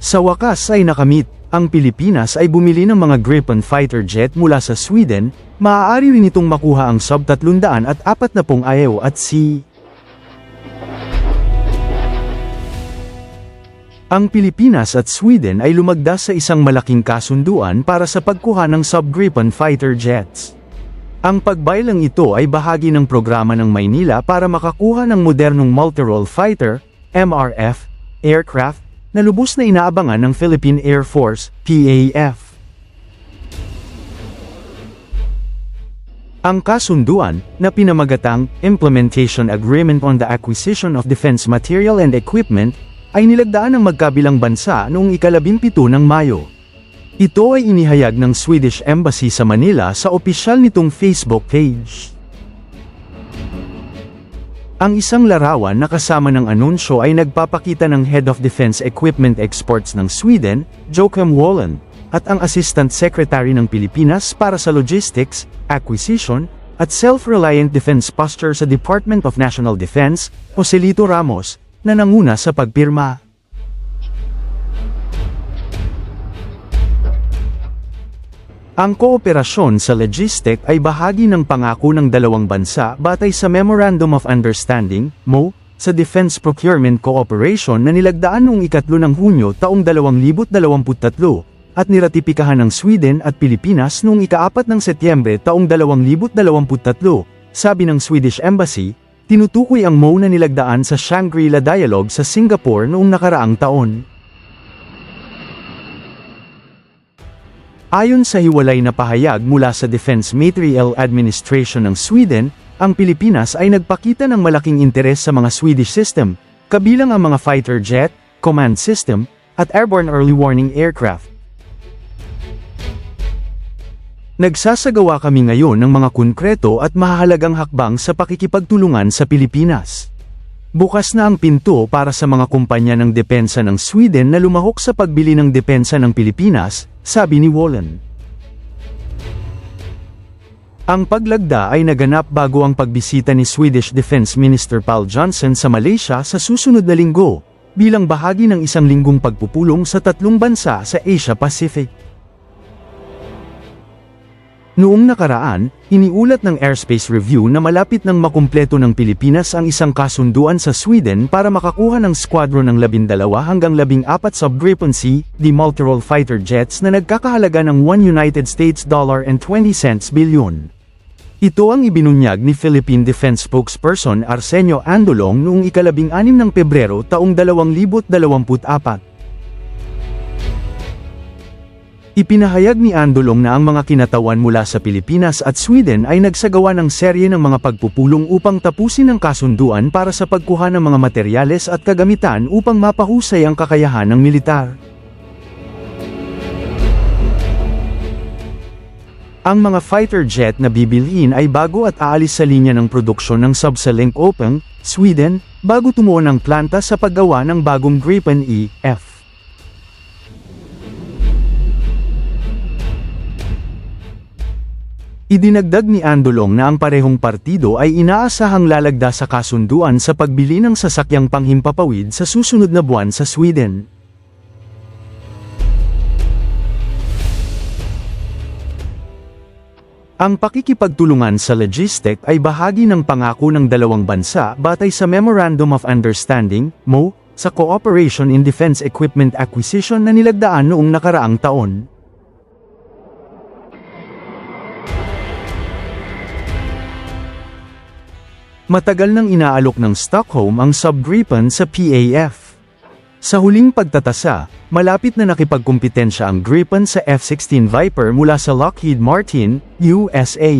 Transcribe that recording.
Sa wakas ay nakamit, ang Pilipinas ay bumili ng mga Gripen fighter jet mula sa Sweden, maaari rin itong makuha ang sub 300 at 40 IAO at C. Ang Pilipinas at Sweden ay lumagda sa isang malaking kasunduan para sa pagkuha ng sub Gripen fighter jets. Ang pagbaylang ito ay bahagi ng programa ng Maynila para makakuha ng modernong multirole fighter, MRF, aircraft, na lubos na inaabangan ng Philippine Air Force, PAF. Ang kasunduan, na pinamagatang Implementation Agreement on the Acquisition of Defense Material and Equipment, ay nilagdaan ng magkabilang bansa noong ikalabimpito ng Mayo. Ito ay inihayag ng Swedish Embassy sa Manila sa opisyal nitong Facebook page. Ang isang larawan na kasama ng anunsyo ay nagpapakita ng Head of Defense Equipment Exports ng Sweden, Joachim Wallen, at ang Assistant Secretary ng Pilipinas para sa Logistics, Acquisition, at Self-Reliant Defense Posture sa Department of National Defense, Joselito Ramos, na nanguna sa pagpirma. Ang kooperasyon sa logistic ay bahagi ng pangako ng dalawang bansa batay sa Memorandum of Understanding, MO, sa Defense Procurement Cooperation na nilagdaan noong ikatlo ng Hunyo taong 2023 at niratipikahan ng Sweden at Pilipinas noong ikaapat ng Setyembre taong 2023, sabi ng Swedish Embassy, tinutukoy ang MO na nilagdaan sa Shangri-La Dialogue sa Singapore noong nakaraang taon. Ayon sa hiwalay na pahayag mula sa Defense Materiel Administration ng Sweden, ang Pilipinas ay nagpakita ng malaking interes sa mga Swedish system, kabilang ang mga fighter jet, command system, at airborne early warning aircraft. Nagsasagawa kami ngayon ng mga konkreto at mahahalagang hakbang sa pakikipagtulungan sa Pilipinas. Bukas na ang pinto para sa mga kumpanya ng depensa ng Sweden na lumahok sa pagbili ng depensa ng Pilipinas, sabi ni Wallen. Ang paglagda ay naganap bago ang pagbisita ni Swedish Defense Minister Paul Johnson sa Malaysia sa susunod na linggo, bilang bahagi ng isang linggong pagpupulong sa tatlong bansa sa Asia Pacific. Noong nakaraan, iniulat ng Airspace Review na malapit nang makumpleto ng Pilipinas ang isang kasunduan sa Sweden para makakuha ng squadron ng 12 hanggang 14 sub Gripen C, di multirole fighter jets na nagkakahalaga ng 1 United States dollar and 20 cents bilyon. Ito ang ibinunyag ni Philippine Defense Spokesperson Arsenio Andolong noong ikalabing anim ng Pebrero taong 2024. Ipinahayag ni Andolong na ang mga kinatawan mula sa Pilipinas at Sweden ay nagsagawa ng serye ng mga pagpupulong upang tapusin ang kasunduan para sa pagkuha ng mga materyales at kagamitan upang mapahusay ang kakayahan ng militar. Ang mga fighter jet na bibilhin ay bago at aalis sa linya ng produksyon ng Subsalink Open, Sweden, bago tumuon ang planta sa paggawa ng bagong Gripen E-F. Idinagdag ni Andolong na ang parehong partido ay inaasahang lalagda sa kasunduan sa pagbili ng sasakyang panghimpapawid sa susunod na buwan sa Sweden. Ang pakikipagtulungan sa logistic ay bahagi ng pangako ng dalawang bansa batay sa Memorandum of Understanding, MO, sa Cooperation in Defense Equipment Acquisition na nilagdaan noong nakaraang taon. Matagal nang inaalok ng Stockholm ang subgripen sa PAF. Sa huling pagtatasa, malapit na nakipagkumpetensya ang Gripen sa F-16 Viper mula sa Lockheed Martin, USA.